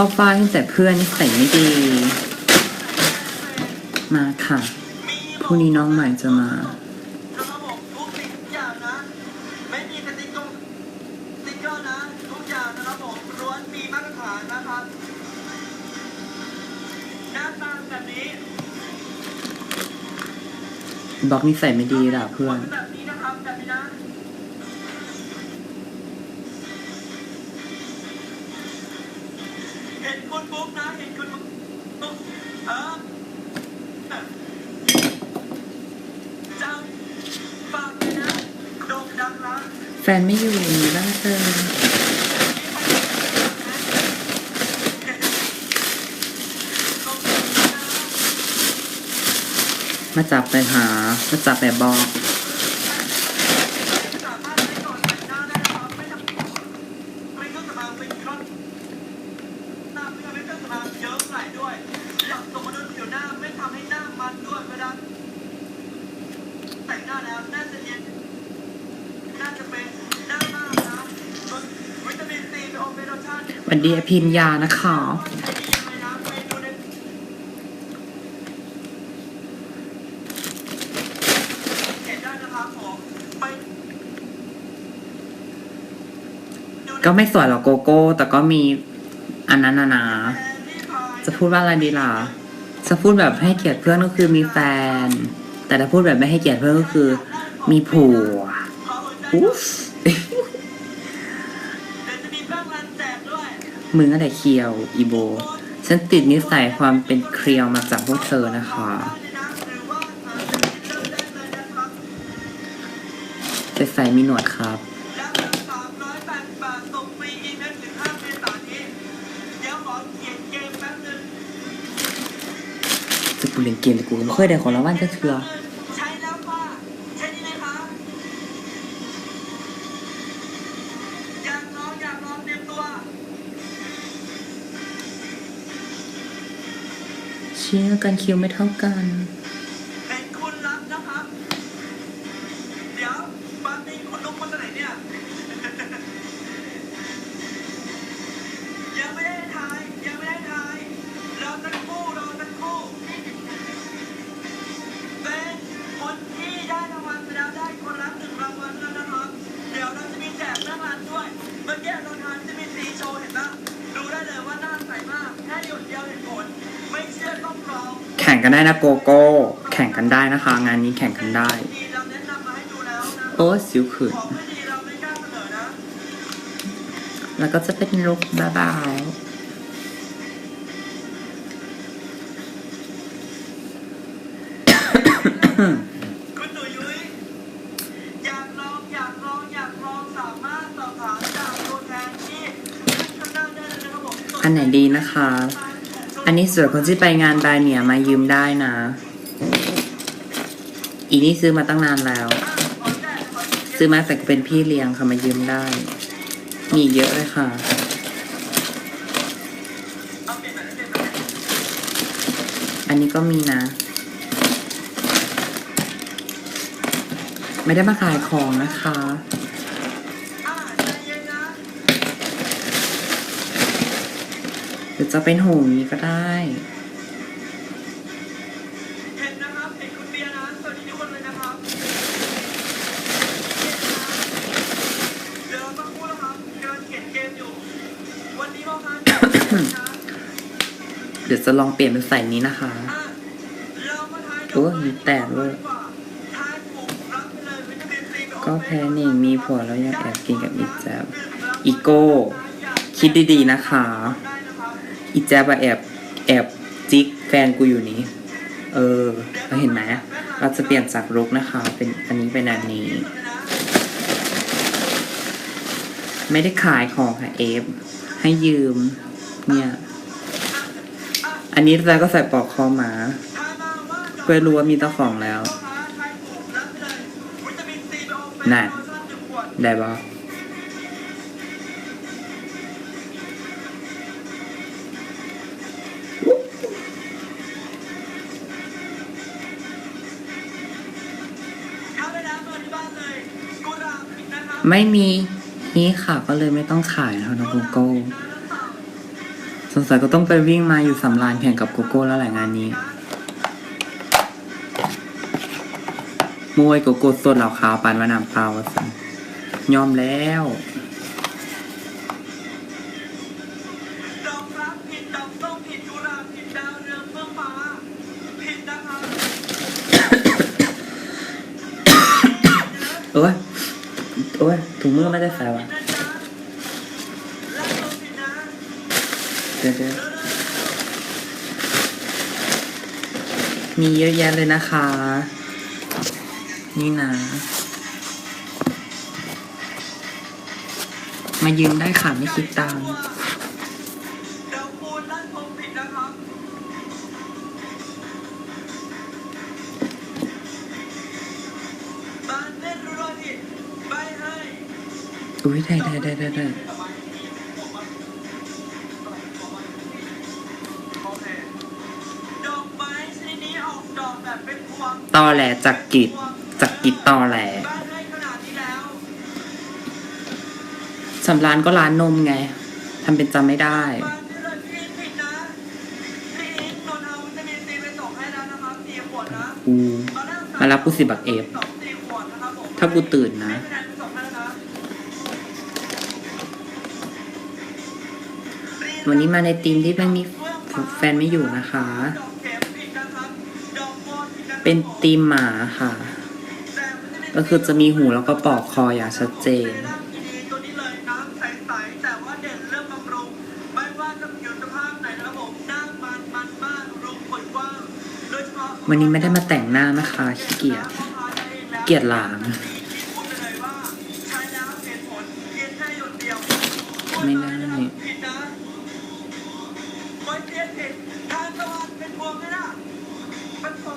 อบฟ้าตั้งแต่เพื่อนนิสัยไม่ดี มาค่ะพรุ่งนี้น้องใหม่จะมาระบบทุกสิ่งทุกอย่างนะไม่ แฟนไม่อยู่อนีบ้านเธอมาจับไปหา มาจับไปบอก สามารถใช้ก่อนแต่งหน้าได้นะครับไม่จำเป็นไม่ต้องสำอางเป็นครั้งหน้าไม่ทำให้เครื่องสำอางเยอะใส่ด้วยอยากสมดุลผิวหน้าไม่ทำให้หน้ามันด้วยเวลาแต่งหน้าแล้วน่าจะเนียนน่าจะเป็นหน้ามากนะวิตามินซีเป็นโอเมโร ชั่นดีอภิญญานะคะใช้ดียังไงนะก็ไม่สวยหรอกโกโก้ แต่ก็มีอันนั้นนะนะจะพูดว่าอะไรดีล่ะ จะพูดแบบให้เกียรติเพื่อนก็คือมีแฟน แต่ถ้าพูดแบบไม่ให้เกียรติเพื่อนก็คือ มีผัวอุ๊ฟ มึงอะไรเคียวอีโบ ฉันติดนิสัยความเป็นเครียวมาจากพวกเธอนะคะจะใส่มีหนวดครับแล้วสามร้อยแปดสิบบาทส่งฟรีอีเมลถึงห้าเมษายนนี้เดี๋ยนเกมแป๊บนึงจะกูเล่นเกมแต่กูไม่เคยได้ของรางวัลจะเถื่อ ชื่อการคิวไม่เท่ากัน กันได้นะโกโก้ แข่งกันได้นะคะ งานนี้แข่งกันได้ดีเราแนะนำมาให้ดูแล้วนะโอ้สิวขืนของไม่ดีเราไม่กล้าเสนอนะแล้วก็จะเป็นลุกบ้าคุณหนุ่ยยุ้ยอยากลองอยากลองอยากลองสามารถสอบถามจากตัวแทนที่ข้างหน้าได้เลยนะครับผมๆอันไหนดีนะคะ อันนี้สวยคนที่ไปงานบายเนี่ยมายืมได้นะ อีนี่ซื้อมาตั้งนานแล้ว ซื้อมาแต่เป็นพี่เลี้ยงค่ะมายืมได้ มีเยอะเลยค่ะ อันนี้ก็มีนะ ไม่ได้มาขายของนะคะ อ่าใจเย็นนะ ห รือจะเป็นหูนี้ก็ได้เห็นนะครับเห็นคุณเบียร์นะสวัสดีทุกคนเลยนะครับเดี๋ยวเราต้องพูดแล้วครับกำลังเขียนเกมอยู่วันนี้พ่อค้าจะนะเดี๋ยวจะลองเปลี่ยนเป็นใส่นี้นะคะอะเรามาทายดโอ้อกยไม้มีแตกด้วยทายถูกรับไปเลยวิตามินซีก็แพ้หนิงมีผัวแล้วยังแอบกินกับอีแจ๊บอีโก้ คิดดีๆนะคะได้นะครับ อีแจ๊บอะแอบแอบจิกแฟนกูอยู่นี้ เออเราเห็นไหมเราจะเปลี่ยนจากลุกนะคะ เป็นอันนี้เป็นอันนี้ ไม่ได้ขายของค่ะเอฟ ให้ยืม เนี่ย อันนี้แจ๊ก็ใส่ปลอกคอหมากเพื่อรู้ว่ามีเจ้าของแล้วพ่าทายถูกรับไปเลยวิตามินซีไปโอเปน่ะ ได้ปะ ไม่มีนี่ค่ะก็เลยไม่ต้องขายนะคะน้องโกโก้สงสัยก็ต้องไปวิ่งมาอยู่สำรานแข่งกับโกโก้แล้วแหละงานนี้มวยโกโก้สดเหล่าขาวปานวานามเปล่าสันยอมแล้ว มือไม่ได้ใส่วะนะจ๊ะรักเดนะเดี๋ยวเดี๋ยวมีเยอะแยะเลยนะคะ นี่นะ มายืนได้ค่ะไม่คิดตังค์ อุ้ยได้ได้ได้ได้ได้โอเคดอกไม้ชนิดนี้ออกดอกแบบเป็นพวงตอแหลจากกิจจากกิจตอแหลบ้านให้ขนาดนี้แล้วสำรานก็ร้านนมไงทำเป็นจำไม่ได้บ้านที่เลยพี่ผิดนะพี่อิงนนท์เอาวิตามินซีไปส่งให้แล้วนะครับสี่ขวดนะกูตอนแรกมารับกูสิบักเอฟสองสี่ขวดนะครับผมถ้ากูตื่นนะให้คะแนนไปส่งให้แล้วนะ วันนี้มาในทีมที่เพิ่งมีแฟนไม่อยู่นะคะ เป็นทีมหมาค่ะ ก็คือจะมีหูแล้วก็ปอกคออย่างชัดเจนวันนี้ไม่ได้มาแต่งหน้านะคะขี้เกียจเกียจหลาง พูดไปเลยว่าใช้แล้วเห็นผลเพียงแค่หยดเดียว ไม่ได้ ผิดนะไว้เพียงผิดทานตะวันเป็นพวงไม่ได้มันโต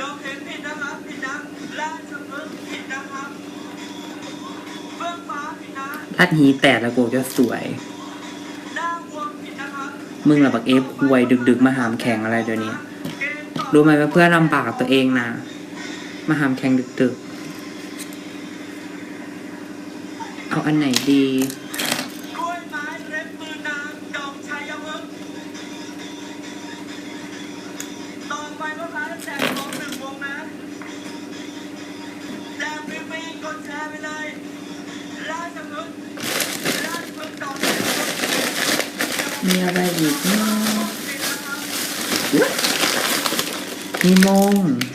ดอกเห็นผิดนะครับผิดนะราชพฤกษ์ผิดนะครับเฟื่องฟ้าผิดนะทัดหีแต่ละโกจะสวย หน้าวัวผิดนะครับมึงละบักเอฟควยดึก ๆ มาหามแข่งอะไรเดี๋ยวนี้ เกมต่อรู้ไหมว่าเพื่อนลำบากกับตัวเองนะ มาหามแข่งดึกๆ เอาอันไหนดี มี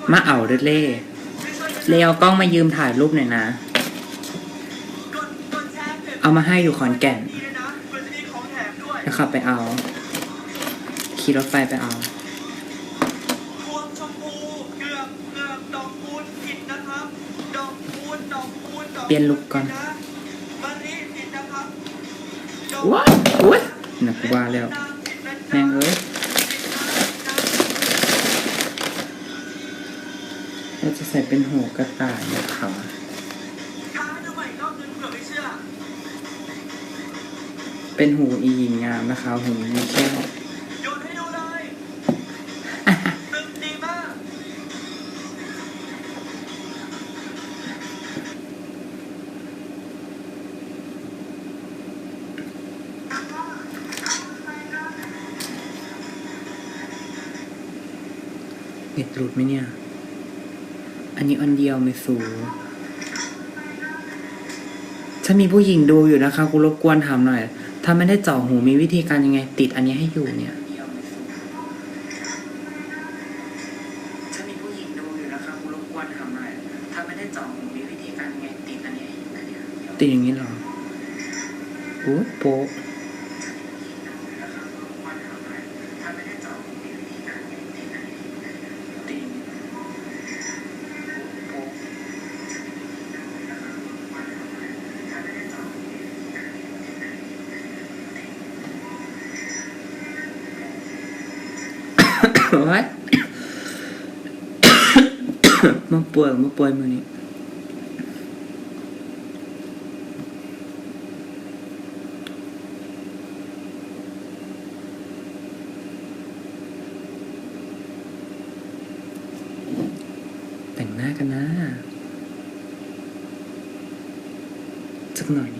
มกดไลค์กดมาเอาเด้อเล่ไม่ช่วยกันเล่เอากล้องมายืมถ่ายรูปหน่อยนะกดกดแชร์พจเอามาให้อยู่ขอนแก่นดีเลยนะเพื่อจะมีของแถมด้วยแล้วขับไปเอา ขี่รถไฟไปเอาพวงชมพูเกือบเกือบดอกคูณผิดนะครับดอกคูณดอกคูณดอกเปลี่ยนลุคก่อนผิดะมะลิผิดนะครับดอกว้ายอุ้ยน่ากลัวแล้วผิดนะแม่งเอ้ย เราจะ ใส่เป็นหูกระต่ายนะคะท้าดูใหม่อีกรอบนึงเผื่อไม่เชื่อเป็นหูอีหญิงงามนะคะ หูมีแค่โยนให้ดูเลยตึงดีมากเน็ตหลุดไหมเนี่ย อันนี้อันเดียวไม่สูถ้ามีผู้หญิงดูอยู่นะคะกูรบกวนถามหน่อย ถ้าไม่ได้เจาะหูมีวิธีการยังไง ติดอันนี้ให้อยู่เนี่ยถ้ามีผู้หญิงดูอยู่นะคะกูรบกวนถามหน่อย ถ้าไม่ได้เจาะหูมีวิธีการยังไง ติดอันนี้ให้อยู่เนี่ยติดอย่างนี้เหรอโอ้โป๊ะติดอย่างนี้ โอ๊ยมาป่วยมาป่วยมือนี้แต่งหน้ากันนะสักหน่อย